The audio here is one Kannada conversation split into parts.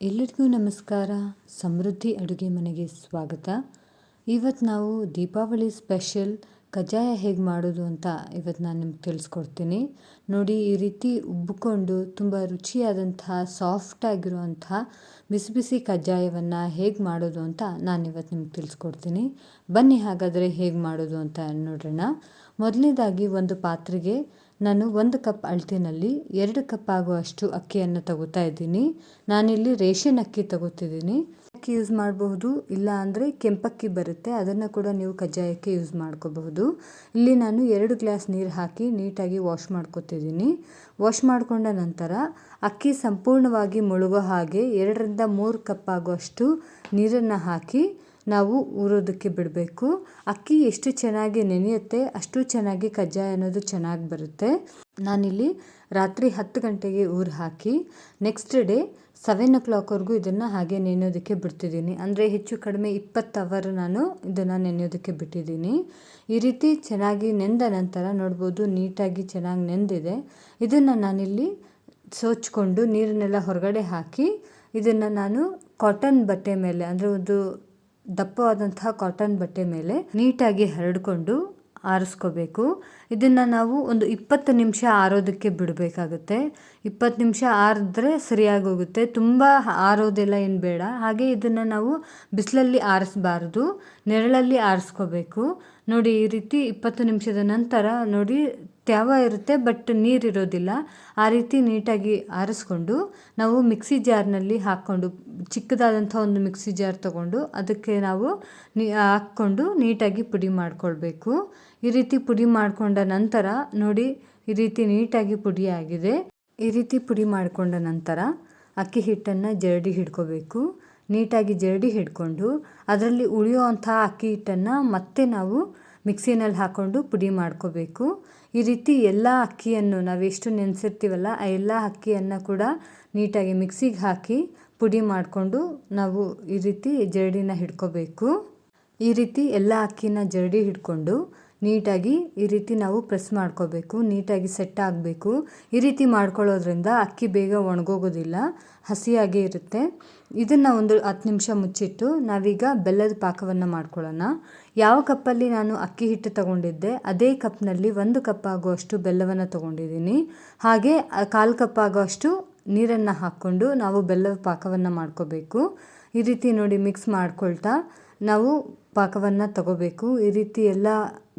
ಎಲ್ಲರಿಗೂ ನಮಸ್ಕಾರ. ಸಮೃದ್ಧಿ ಅಡುಗೆ ಮನೆಗೆ ಸ್ವಾಗತ. ಇವತ್ತು ನಾವು ದೀಪಾವಳಿ ಸ್ಪೆಷಲ್ ಕಜ್ಜಾಯ ಹೇಗೆ ಮಾಡೋದು ಅಂತ ಇವತ್ತು ನಾನು ನಿಮ್ಗೆ ತಿಳಿಸ್ಕೊಡ್ತೀನಿ. ನೋಡಿ, ಈ ರೀತಿ ಉಬ್ಬಿಕೊಂಡು ತುಂಬ ರುಚಿಯಾದಂಥ ಸಾಫ್ಟ್ ಆಗಿರುವಂತಹ ಬಿಸಿ ಬಿಸಿ ಕಜ್ಜಾಯವನ್ನು ಹೇಗೆ ಮಾಡೋದು ಅಂತ ನಾನು ಇವತ್ತು ನಿಮ್ಗೆ ತಿಳಿಸ್ಕೊಡ್ತೀನಿ. ಬನ್ನಿ ಹಾಗಾದರೆ ಹೇಗೆ ಮಾಡೋದು ಅಂತ ನೋಡೋಣ. ಮೊದಲನೇದಾಗಿ ಒಂದು ಪಾತ್ರೆಗೆ ನಾನು ಒಂದು ಕಪ್ ಅಳತಿನಲ್ಲಿ ಎರಡು ಕಪ್ ಆಗುವಷ್ಟು ಅಕ್ಕಿಯನ್ನು ತಗೋತಾ ಇದ್ದೀನಿ. ನಾನಿಲ್ಲಿ ರೇಷನ್ ಅಕ್ಕಿ ತಗೋತಿದ್ದೀನಿ. ಅಕ್ಕಿ ಯೂಸ್ ಮಾಡಬಹುದು, ಇಲ್ಲ ಅಂದರೆ ಕೆಂಪಕ್ಕಿ ಬರುತ್ತೆ. ಅದನ್ನು ಕೂಡ ನೀವು ಕಜ್ಜಾಯಕ್ಕೆ ಯೂಸ್ ಮಾಡ್ಕೋಬಹುದು. ಇಲ್ಲಿ ನಾನು ಎರಡು ಗ್ಲಾಸ್ ನೀರು ಹಾಕಿ ನೀಟಾಗಿ ವಾಶ್ ಮಾಡ್ಕೊತಿದ್ದೀನಿ. ವಾಶ್ ಮಾಡಿಕೊಂಡ ನಂತರ ಅಕ್ಕಿ ಸಂಪೂರ್ಣವಾಗಿ ಮುಳುಗೋ ಹಾಗೆ ಎರಡರಿಂದ ಮೂರು ಕಪ್ ಆಗುವಷ್ಟು ನೀರನ್ನು ಹಾಕಿ ನಾವು ಊರೋದಕ್ಕೆ ಬಿಡಬೇಕು. ಅಕ್ಕಿ ಎಷ್ಟು ಚೆನ್ನಾಗಿ ನೆನೆಯುತ್ತೆ, ಅಷ್ಟು ಚೆನ್ನಾಗಿ ಕಜ್ಜಾಯ ಅನ್ನೋದು ಚೆನ್ನಾಗಿ ಬರುತ್ತೆ. ನಾನಿಲ್ಲಿ ರಾತ್ರಿ ಹತ್ತು ಗಂಟೆಗೆ ಊರು ಹಾಕಿ ನೆಕ್ಸ್ಟ್ ಡೇ ಸೆವೆನ್ ಓ ಕ್ಲಾಕ್ವರೆಗೂ ಇದನ್ನು ಹಾಗೆ ನೆನೆಯೋದಕ್ಕೆ ಬಿಡ್ತಿದ್ದೀನಿ. ಅಂದರೆ ಹೆಚ್ಚು ಕಡಿಮೆ ಇಪ್ಪತ್ತು ಅವರ್ ನಾನು ಇದನ್ನು ನೆನೆಯೋದಕ್ಕೆ ಬಿಟ್ಟಿದ್ದೀನಿ. ಈ ರೀತಿ ಚೆನ್ನಾಗಿ ನೆಂದ ನಂತರ ನೋಡ್ಬೋದು ನೀಟಾಗಿ ಚೆನ್ನಾಗಿ ನೆಂದಿದೆ. ಇದನ್ನು ನಾನಿಲ್ಲಿ ಸೋಚ್ಕೊಂಡು ನೀರನ್ನೆಲ್ಲ ಹೊರಗಡೆ ಹಾಕಿ, ಇದನ್ನು ನಾನು ಕಾಟನ್ ಬಟ್ಟೆ ಮೇಲೆ, ಅಂದರೆ ಒಂದು ದಪ್ಪವಾದಂತಹ ಕಾಟನ್ ಬಟ್ಟೆ ಮೇಲೆ ನೀಟಾಗಿ ಹರಡಿಕೊಂಡು ಆರಿಸ್ಕೋಬೇಕು. ಇದನ್ನು ನಾವು ಒಂದು ಇಪ್ಪತ್ತು ನಿಮಿಷ ಆರೋದಕ್ಕೆ ಬಿಡಬೇಕಾಗುತ್ತೆ. ಇಪ್ಪತ್ತು ನಿಮಿಷ ಆರಿದ್ರೆ ಸರಿಯಾಗಿ ಹೋಗುತ್ತೆ. ತುಂಬ ಆರೋದೆಲ್ಲ ಏನು ಬೇಡ. ಹಾಗೆ ಇದನ್ನು ನಾವು ಬಿಸಿಲಲ್ಲಿ ಆರಿಸಬಾರ್ದು. ನೆರಳಲ್ಲಿ ಆರಿಸ್ಕೋಬೇಕು. ನೋಡಿ ಈ ರೀತಿ ಇಪ್ಪತ್ತು ನಿಮಿಷದ ನಂತರ ನೋಡಿ ತ್ಯಾವ ಇರುತ್ತೆ, ಬಟ್ ನೀರಿರೋದಿಲ್ಲ ಆ ರೀತಿ ನೀಟಾಗಿ ಆರಿಸ್ಕೊಂಡು ನಾವು ಮಿಕ್ಸಿ ಜಾರ್ನಲ್ಲಿ ಹಾಕ್ಕೊಂಡು, ಚಿಕ್ಕದಾದಂಥ ಒಂದು ಮಿಕ್ಸಿ ಜಾರ್ ತಗೊಂಡು ಅದಕ್ಕೆ ನಾವು ನೀ, ಹಾಕ್ಕೊಂಡು ನೀಟಾಗಿ ಪುಡಿ ಮಾಡಿಕೊಳ್ಬೇಕು. ಈ ರೀತಿ ಪುಡಿ ಮಾಡಿಕೊಂಡ ನಂತರ ನೋಡಿ, ಈ ರೀತಿ ನೀಟಾಗಿ ಪುಡಿ ಆಗಿದೆ. ಈ ರೀತಿ ಪುಡಿ ಮಾಡಿಕೊಂಡ ನಂತರ ಅಕ್ಕಿ ಹಿಟ್ಟನ್ನು ಜರಡಿ ಹಿಡ್ಕೋಬೇಕು. ನೀಟಾಗಿ ಜರಡಿ ಹಿಡ್ಕೊಂಡು ಅದರಲ್ಲಿ ಉಳಿಯುವಂಥ ಅಕ್ಕಿ ಹಿಟ್ಟನ್ನು ಮತ್ತೆ ನಾವು ಮಿಕ್ಸಿನಲ್ಲಿ ಹಾಕ್ಕೊಂಡು ಪುಡಿ ಮಾಡ್ಕೋಬೇಕು. ಈ ರೀತಿ ಎಲ್ಲ ಅಕ್ಕಿಯನ್ನು ನಾವು ಎಷ್ಟು ನೆನೆಸಿರ್ತೀವಲ್ಲ, ಆ ಎಲ್ಲ ಅಕ್ಕಿಯನ್ನು ಕೂಡ ನೀಟಾಗಿ ಮಿಕ್ಸಿಗೆ ಹಾಕಿ ಪುಡಿ ಮಾಡಿಕೊಂಡು ನಾವು ಈ ರೀತಿ ಜರಡಿನ ಹಿಡ್ಕೋಬೇಕು. ಈ ರೀತಿ ಎಲ್ಲ ಅಕ್ಕಿನ ಜರಡಿ ಹಿಡ್ಕೊಂಡು ನೀಟಾಗಿ ಈ ರೀತಿ ನಾವು ಪ್ರೆಸ್ ಮಾಡ್ಕೋಬೇಕು, ನೀಟಾಗಿ ಸೆಟ್ ಆಗಬೇಕು. ಈ ರೀತಿ ಮಾಡ್ಕೊಳ್ಳೋದ್ರಿಂದ ಅಕ್ಕಿ ಬೇಗ ಒಣಗೋಗೋದಿಲ್ಲ, ಹಸಿಯಾಗೇ ಇರುತ್ತೆ. ಇದನ್ನು ಒಂದು ಹತ್ತು ನಿಮಿಷ ಮುಚ್ಚಿಟ್ಟು ನಾವೀಗ ಬೆಲ್ಲದ ಪಾಕವನ್ನು ಮಾಡ್ಕೊಳ್ಳೋಣ. ಯಾವ ಕಪ್ಪಲ್ಲಿ ನಾನು ಅಕ್ಕಿ ಹಿಟ್ಟು ತಗೊಂಡಿದ್ದೆ, ಅದೇ ಕಪ್ನಲ್ಲಿ ಒಂದು ಕಪ್ ಆಗುವಷ್ಟು ಬೆಲ್ಲವನ್ನು ತಗೊಂಡಿದ್ದೀನಿ. ಹಾಗೆ ಕಾಲು ಕಪ್ ಆಗುವಷ್ಟು ನೀರನ್ನು ಹಾಕ್ಕೊಂಡು ನಾವು ಬೆಲ್ಲದ ಪಾಕವನ್ನು ಮಾಡ್ಕೋಬೇಕು. ಈ ರೀತಿ ನೋಡಿ ಮಿಕ್ಸ್ ಮಾಡ್ಕೊಳ್ತಾ ನಾವು ಪಾಕವನ್ನು ತಗೋಬೇಕು. ಈ ರೀತಿ ಎಲ್ಲ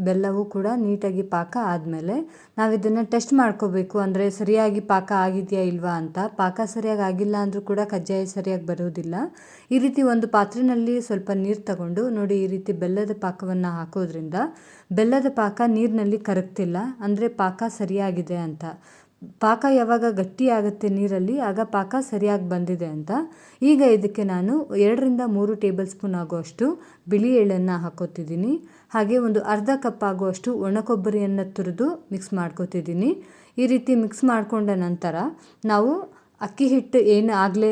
ಬೆಲ್ಲವೂ ಕೂಡ ನೀಟಾಗಿ ಪಾಕ ಆದಮೇಲೆ ನಾವು ಇದನ್ನು ಟೆಸ್ಟ್ ಮಾಡ್ಕೋಬೇಕು. ಅಂದರೆ ಸರಿಯಾಗಿ ಪಾಕ ಆಗಿದೆಯಾ ಇಲ್ವಾ ಅಂತ. ಪಾಕ ಸರಿಯಾಗಿ ಆಗಿಲ್ಲ ಅಂದರೂ ಕೂಡ ಕಜ್ಜಾಯ ಸರಿಯಾಗಿ ಬರೋದಿಲ್ಲ ಈ ರೀತಿ ಒಂದು ಪಾತ್ರೆಯಲ್ಲಿ ಸ್ವಲ್ಪ ನೀರು ತಗೊಂಡು ನೋಡಿ ಈ ರೀತಿ ಬೆಲ್ಲದ ಪಾಕವನ್ನು ಹಾಕೋದ್ರಿಂದ ಬೆಲ್ಲದ ಪಾಕ ನೀರಿನಲ್ಲಿ ಕರಗ್ತಿಲ್ಲ. ಅಂದರೆ ಪಾಕ ಸರಿಯಾಗಿದೆ ಅಂತ. ಪಾಕ ಯಾವಾಗ ಗಟ್ಟಿ ಆಗುತ್ತೆ ನೀರಲ್ಲಿ, ಆಗ ಪಾಕ ಸರಿಯಾಗಿ ಬಂದಿದೆ ಅಂತ. ಈಗ ಇದಕ್ಕೆ ನಾನು ಎರಡರಿಂದ ಮೂರು ಟೇಬಲ್ ಸ್ಪೂನ್ ಆಗುವಷ್ಟು ಬಿಳಿ ಎಳ್ಳನ್ನು ಹಾಕೋತಿದ್ದೀನಿ. ಹಾಗೆ ಒಂದು ಅರ್ಧ ಕಪ್ ಆಗುವಷ್ಟು ಒಣ ಕೊಬ್ಬರಿಯನ್ನು ತುರಿದು ಮಿಕ್ಸ್ ಮಾಡ್ಕೋತಿದ್ದೀನಿ. ಈ ರೀತಿ ಮಿಕ್ಸ್ ಮಾಡಿಕೊಂಡ ನಂತರ ನಾವು ಅಕ್ಕಿ ಹಿಟ್ಟು ಏನು ಆಗಲೇ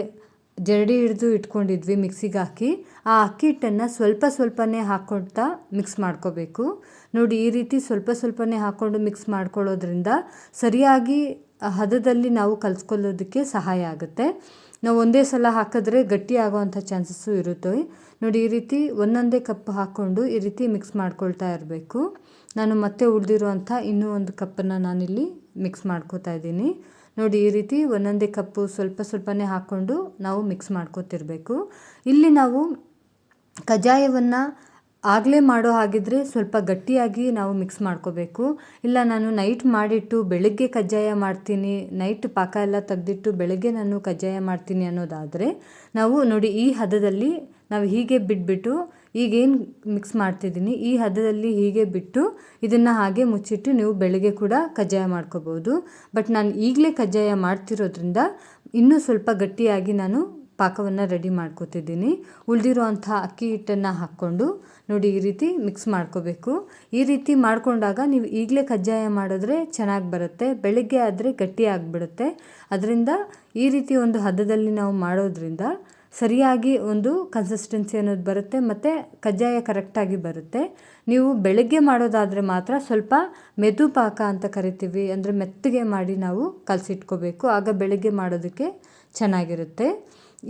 ಜರಡಿ ಹಿಡಿದು ಇಟ್ಕೊಂಡಿದ್ವಿ ಮಿಕ್ಸಿಗೆ ಹಾಕಿ. ಆ ಅಕ್ಕಿ ಹಿಟ್ಟನ್ನು ಸ್ವಲ್ಪ ಸ್ವಲ್ಪನೇ ಹಾಕ್ಕೊಳ್ತಾ ಮಿಕ್ಸ್ ಮಾಡ್ಕೋಬೇಕು. ನೋಡಿ, ಈ ರೀತಿ ಸ್ವಲ್ಪ ಸ್ವಲ್ಪನೇ ಹಾಕ್ಕೊಂಡು ಮಿಕ್ಸ್ ಮಾಡ್ಕೊಳ್ಳೋದ್ರಿಂದ ಸರಿಯಾಗಿ ಹದದಲ್ಲಿ ನಾವು ಕಲಿಸ್ಕೊಳ್ಳೋದಕ್ಕೆ ಸಹಾಯ ಆಗುತ್ತೆ. ನಾವು ಒಂದೇ ಸಲ ಹಾಕಿದ್ರೆ ಗಟ್ಟಿ ಆಗೋವಂಥ ಚಾನ್ಸಸ್ಸು ಇರುತ್ತೆ. ನೋಡಿ, ಈ ರೀತಿ ಒಂದೊಂದೇ ಕಪ್ ಹಾಕ್ಕೊಂಡು ಈ ರೀತಿ ಮಿಕ್ಸ್ ಮಾಡ್ಕೊಳ್ತಾ ಇರಬೇಕು. ನಾನು ಮತ್ತೆ ಉಳಿದಿರುವಂಥ ಇನ್ನೂ ಒಂದು ಕಪ್ಪನ್ನು ನಾನಿಲ್ಲಿ ಮಿಕ್ಸ್ ಮಾಡ್ಕೋತಾ ಇದ್ದೀನಿ. ನೋಡಿ, ಈ ರೀತಿ ಒಂದೊಂದೇ ಕಪ್ಪು ಸ್ವಲ್ಪ ಸ್ವಲ್ಪನೇ ಹಾಕ್ಕೊಂಡು ನಾವು ಮಿಕ್ಸ್ ಮಾಡ್ಕೋತಿರ್ಬೇಕು. ಇಲ್ಲಿ ನಾವು ಕಜ್ಜಾಯವನ್ನು ಆಗಲೇ ಮಾಡೋ ಹಾಗಿದ್ರೆ ಸ್ವಲ್ಪ ಗಟ್ಟಿಯಾಗಿ ನಾವು ಮಿಕ್ಸ್ ಮಾಡ್ಕೋಬೇಕು. ಇಲ್ಲ, ನಾನು ನೈಟ್ ಮಾಡಿಟ್ಟು ಬೆಳಗ್ಗೆ ಕಜ್ಜಾಯ ಮಾಡ್ತೀನಿ ನೈಟ್ ಪಾಕ ಎಲ್ಲ ತೆಗೆದಿಟ್ಟು ಬೆಳಗ್ಗೆ ನಾನು ಕಜ್ಜಾಯ ಮಾಡ್ತೀನಿ ಅನ್ನೋದಾದರೆ, ನಾವು ನೋಡಿ, ಈ ಹದದಲ್ಲಿ ನಾವು ಹೀಗೆ ಬಿಟ್ಬಿಟ್ಟು ಈಗೇನು ಮಿಕ್ಸ್ ಮಾಡ್ತಿದ್ದೀನಿ. ಈ ಹದದಲ್ಲಿ ಹೀಗೆ ಬಿಟ್ಟು ಇದನ್ನು ಹಾಗೆ ಮುಚ್ಚಿಟ್ಟು ನೀವು ಬೆಳಗ್ಗೆ ಕೂಡ ಕಜ್ಜಾಯ ಮಾಡ್ಕೋಬೋದು. ಬಟ್ ನಾನು ಈಗಲೇ ಕಜ್ಜಾಯ ಮಾಡ್ತಿರೋದ್ರಿಂದ ಇನ್ನೂ ಸ್ವಲ್ಪ ಗಟ್ಟಿಯಾಗಿ ನಾನು ಪಾಕವನ್ನು ರೆಡಿ ಮಾಡ್ಕೋತಿದ್ದೀನಿ. ಉಳಿದಿರುವಂಥ ಅಕ್ಕಿ ಹಿಟ್ಟನ್ನು ಹಾಕ್ಕೊಂಡು ನೋಡಿ ಈ ರೀತಿ ಮಿಕ್ಸ್ ಮಾಡ್ಕೋಬೇಕು. ಈ ರೀತಿ ಮಾಡಿಕೊಂಡಾಗ ನೀವು ಈಗಲೇ ಕಜ್ಜಾಯ ಮಾಡಿದ್ರೆ ಚೆನ್ನಾಗಿ ಬರುತ್ತೆ. ಬೆಳಗ್ಗೆ ಆದರೆ ಗಟ್ಟಿ ಆಗಿಬಿಡುತ್ತೆ. ಅದರಿಂದ ಈ ರೀತಿ ಒಂದು ಹದದಲ್ಲಿ ನಾವು ಮಾಡೋದ್ರಿಂದ ಸರಿಯಾಗಿ ಒಂದು ಕನ್ಸಿಸ್ಟೆನ್ಸಿ ಅನ್ನೋದು ಬರುತ್ತೆ ಮತ್ತು ಕಜ್ಜಾಯ ಕರೆಕ್ಟಾಗಿ ಬರುತ್ತೆ. ನೀವು ಬೆಳಗ್ಗೆ ಮಾಡೋದಾದರೆ ಮಾತ್ರ ಸ್ವಲ್ಪ ಮೆದುಪಾಕ ಅಂತ ಕರಿತೀವಿ, ಅಂದರೆ ಮೆತ್ತಗೆ ಮಾಡಿ ನಾವು ಕಲಸಿಟ್ಕೋಬೇಕು. ಆಗ ಬೆಳಗ್ಗೆ ಮಾಡೋದಕ್ಕೆ ಚೆನ್ನಾಗಿರುತ್ತೆ.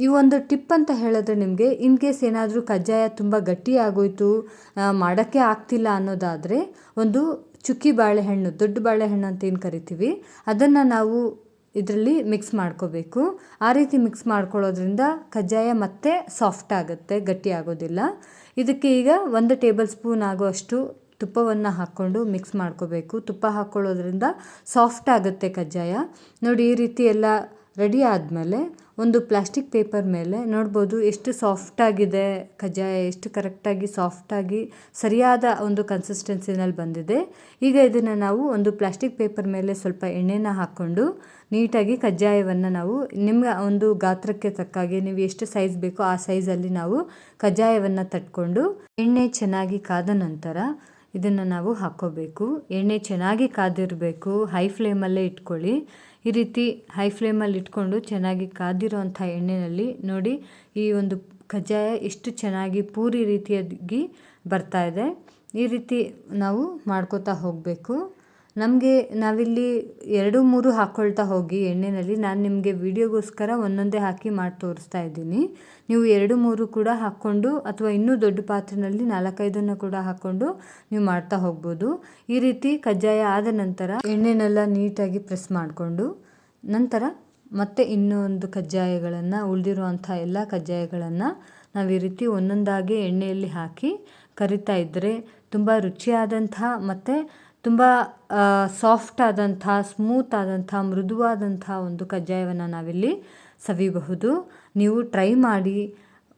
ಈ ಒಂದು ಟಿಪ್ ಅಂತ ಹೇಳಿದ್ರೆ ನಿಮಗೆ ಇನ್ ಕೇಸ್ ಏನಾದರೂ ಕಜ್ಜಾಯ ತುಂಬ ಗಟ್ಟಿ ಆಗೋಯ್ತು ಮಾಡೋಕ್ಕೆ ಆಗ್ತಿಲ್ಲ ಅನ್ನೋದಾದರೆ ಒಂದು ಚುಕ್ಕಿ ಬಾಳೆಹಣ್ಣು, ದೊಡ್ಡ ಬಾಳೆಹಣ್ಣು ಅಂತ ಏನು ಕರಿತೀವಿ, ಅದನ್ನು ನಾವು ಇದರಲ್ಲಿ ಮಿಕ್ಸ್ ಮಾಡ್ಕೋಬೇಕು. ಆ ರೀತಿ ಮಿಕ್ಸ್ ಮಾಡ್ಕೊಳ್ಳೋದ್ರಿಂದ ಕಜ್ಜಾಯ ಮತ್ತೆ ಸಾಫ್ಟ್ ಆಗುತ್ತೆ, ಗಟ್ಟಿ ಆಗೋದಿಲ್ಲ. ಇದಕ್ಕೆ ಈಗ ಒಂದು ಟೇಬಲ್ ಸ್ಪೂನ್ ಆಗುವಷ್ಟು ತುಪ್ಪವನ್ನು ಹಾಕ್ಕೊಂಡು ಮಿಕ್ಸ್ ಮಾಡ್ಕೋಬೇಕು. ತುಪ್ಪ ಹಾಕ್ಕೊಳ್ಳೋದ್ರಿಂದ ಸಾಫ್ಟ್ ಆಗುತ್ತೆ ಕಜ್ಜಾಯ. ನೋಡಿ ಈ ರೀತಿ ಎಲ್ಲ ರೆಡಿ ಆದಮೇಲೆ ಒಂದು ಪ್ಲಾಸ್ಟಿಕ್ ಪೇಪರ್ ಮೇಲೆ ನೋಡ್ಬೋದು ಎಷ್ಟು ಸಾಫ್ಟಾಗಿದೆ ಕಜ್ಜಾಯ, ಎಷ್ಟು ಕರೆಕ್ಟಾಗಿ ಸಾಫ್ಟಾಗಿ ಸರಿಯಾದ ಒಂದು ಕನ್ಸಿಸ್ಟೆನ್ಸಿನಲ್ಲಿ ಬಂದಿದೆ. ಈಗ ಇದನ್ನು ನಾವು ಒಂದು ಪ್ಲಾಸ್ಟಿಕ್ ಪೇಪರ್ ಮೇಲೆ ಸ್ವಲ್ಪ ಎಣ್ಣೆನ ಹಾಕ್ಕೊಂಡು ನೀಟಾಗಿ ಕಜ್ಜಾಯವನ್ನು ನಾವು ನಿಮ್ಮ ಒಂದು ಗಾತ್ರಕ್ಕೆ ತಕ್ಕ ಹಾಗೆ ನೀವು ಎಷ್ಟು ಸೈಜ್ ಬೇಕೋ ಆ ಸೈಜಲ್ಲಿ ನಾವು ಕಜ್ಜಾಯವನ್ನು ತಟ್ಕೊಂಡು ಎಣ್ಣೆ ಚೆನ್ನಾಗಿ ಕಾದ ನಂತರ ಇದನ್ನು ನಾವು ಹಾಕ್ಕೋಬೇಕು ಎಣ್ಣೆ ಚೆನ್ನಾಗಿ ಕಾದಿರಬೇಕು. ಹೈ ಫ್ಲೇಮಲ್ಲೇ ಇಟ್ಕೊಳ್ಳಿ. ಈ ರೀತಿ ಹೈ ಫ್ಲೇಮಲ್ಲಿ ಇಟ್ಕೊಂಡು ಚೆನ್ನಾಗಿ ಕಾದಿರೋವಂಥ ಎಣ್ಣೆಯಲ್ಲಿ ನೋಡಿ ಈ ಒಂದು ಕಜ್ಜಾಯ ಎಷ್ಟು ಚೆನ್ನಾಗಿ ಪೂರಿ ರೀತಿಯಾಗಿ ಬರ್ತಾ ಇದೆ. ಈ ರೀತಿ ನಾವು ಮಾಡ್ಕೋತಾ ಹೋಗಬೇಕು. ನಮಗೆ ನಾವಿಲ್ಲಿ ಎರಡು ಮೂರು ಹಾಕ್ಕೊಳ್ತಾ ಹೋಗಿ ಎಣ್ಣೆಯಲ್ಲಿ ನಾನು ನಿಮಗೆ ವಿಡಿಯೋಗೋಸ್ಕರ ಒಂದೊಂದೇ ಹಾಕಿ ಮಾಡಿ ತೋರಿಸ್ತಾ ಇದ್ದೀನಿ. ನೀವು ಎರಡು ಮೂರು ಕೂಡ ಹಾಕ್ಕೊಂಡು ಅಥವಾ ಇನ್ನೂ ದೊಡ್ಡ ಪಾತ್ರೆಯಲ್ಲಿ ನಾಲ್ಕೈದನ್ನು ಕೂಡ ಹಾಕ್ಕೊಂಡು ನೀವು ಮಾಡ್ತಾ ಹೋಗ್ಬೋದು. ಈ ರೀತಿ ಕಜ್ಜಾಯ ಆದ ನಂತರ ಎಣ್ಣೆನೆಲ್ಲ ನೀಟಾಗಿ ಪ್ರೆಸ್ ಮಾಡಿಕೊಂಡು ನಂತರ ಮತ್ತೆ ಇನ್ನೊಂದು ಕಜ್ಜಾಯಗಳನ್ನು, ಉಳಿದಿರುವಂಥ ಎಲ್ಲ ಕಜ್ಜಾಯಗಳನ್ನು ನಾವು ಈ ರೀತಿ ಒಂದೊಂದಾಗಿ ಎಣ್ಣೆಯಲ್ಲಿ ಹಾಕಿ ಕರಿತಾ ಇದ್ದರೆ ತುಂಬ ರುಚಿಯಾದಂಥ ಮತ್ತು ತುಂಬ ಸಾಫ್ಟ್ ಆದಂಥ ಸ್ಮೂತ್ ಆದಂಥ ಮೃದುವಾದಂಥ ಒಂದು ಕಜ್ಜಾಯವನ್ನು ನಾವಿಲ್ಲಿ ಸವಿಬಹುದು ನೀವು ಟ್ರೈ ಮಾಡಿ,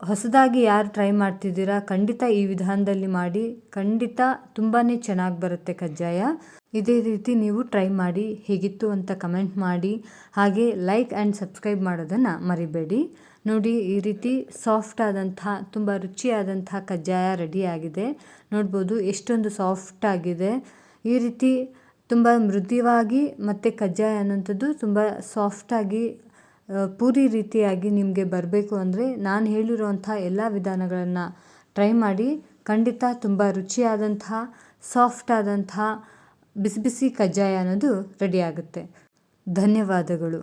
ಹೊಸದಾಗಿ ಯಾರು ಟ್ರೈ ಮಾಡ್ತಿದ್ದೀರಾ, ಖಂಡಿತ ಈ ವಿಧಾನದಲ್ಲಿ ಮಾಡಿ, ಖಂಡಿತ ತುಂಬಾ ಚೆನ್ನಾಗಿ ಬರುತ್ತೆ ಕಜ್ಜಾಯ. ಇದೇ ರೀತಿ ನೀವು ಟ್ರೈ ಮಾಡಿ, ಹೇಗಿತ್ತು ಅಂತ ಕಮೆಂಟ್ ಮಾಡಿ, ಹಾಗೆ ಲೈಕ್ ಆ್ಯಂಡ್ ಸಬ್ಸ್ಕ್ರೈಬ್ ಮಾಡೋದನ್ನು ಮರಿಬೇಡಿ. ನೋಡಿ, ಈ ರೀತಿ ಸಾಫ್ಟ್ ಆದಂಥ, ತುಂಬ ರುಚಿಯಾದಂಥ ಕಜ್ಜಾಯ ರೆಡಿಯಾಗಿದೆ ನೋಡ್ಬೋದು ಎಷ್ಟೊಂದು ಸಾಫ್ಟ್ ಆಗಿದೆ. ಈ ರೀತಿ ತುಂಬ ಮೃದುವಾಗಿ ಮತ್ತು ಕಜ್ಜಾಯ ಅನ್ನೋಂಥದ್ದು ತುಂಬ ಸಾಫ್ಟಾಗಿ ಪೂರಿ ರೀತಿಯಾಗಿ ನಿಮಗೆ ಬರಬೇಕು ಅಂದರೆ ನಾನು ಹೇಳಿರುವಂಥ ಎಲ್ಲ ವಿಧಾನಗಳನ್ನು ಟ್ರೈ ಮಾಡಿ ಖಂಡಿತ ತುಂಬ ರುಚಿಯಾದಂಥ ಸಾಫ್ಟ್ ಆದಂಥ ಬಿಸಿ ಬಿಸಿ ಕಜ್ಜಾಯ ಅನ್ನೋದು ರೆಡಿಯಾಗುತ್ತೆ ಧನ್ಯವಾದಗಳು.